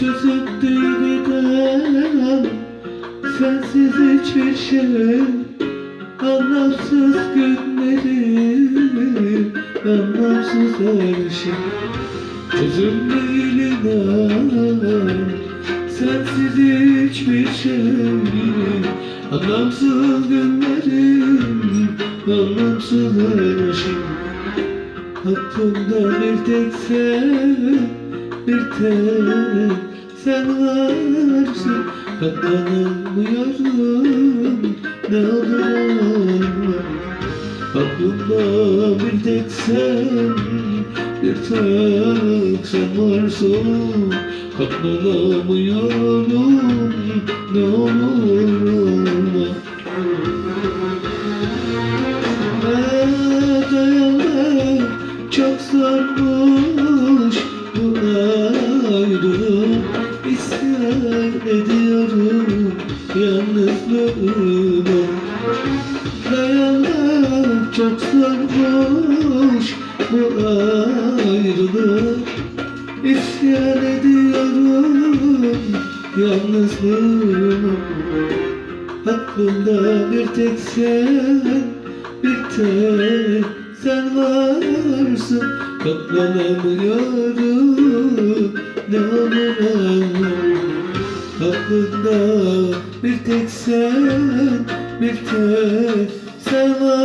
Çözüp giden Sensiz hiçbir şey. Anlamsız günlerim Anlamsız her şey. Çözüm değil inan Sensiz hiçbir şey. Anlamsız günlerim Anlamsız her şey. Aklımda bir tek sen Bir tek sen varsın Katlanamıyorum Ne olur Aklımda bir tek sen Bir tek sen varsın. Katlanamıyorum. Ne olur ediyorum yalnızlığıma Dayanmak çok zormuş bu ayrılık. İsyan ediyorum yalnızlığıma Aklımda bir tek sen, bir tek sen varsın. Katlanamıyorum ne olur anla Aklımda bir tek sen, bir tek sen varsın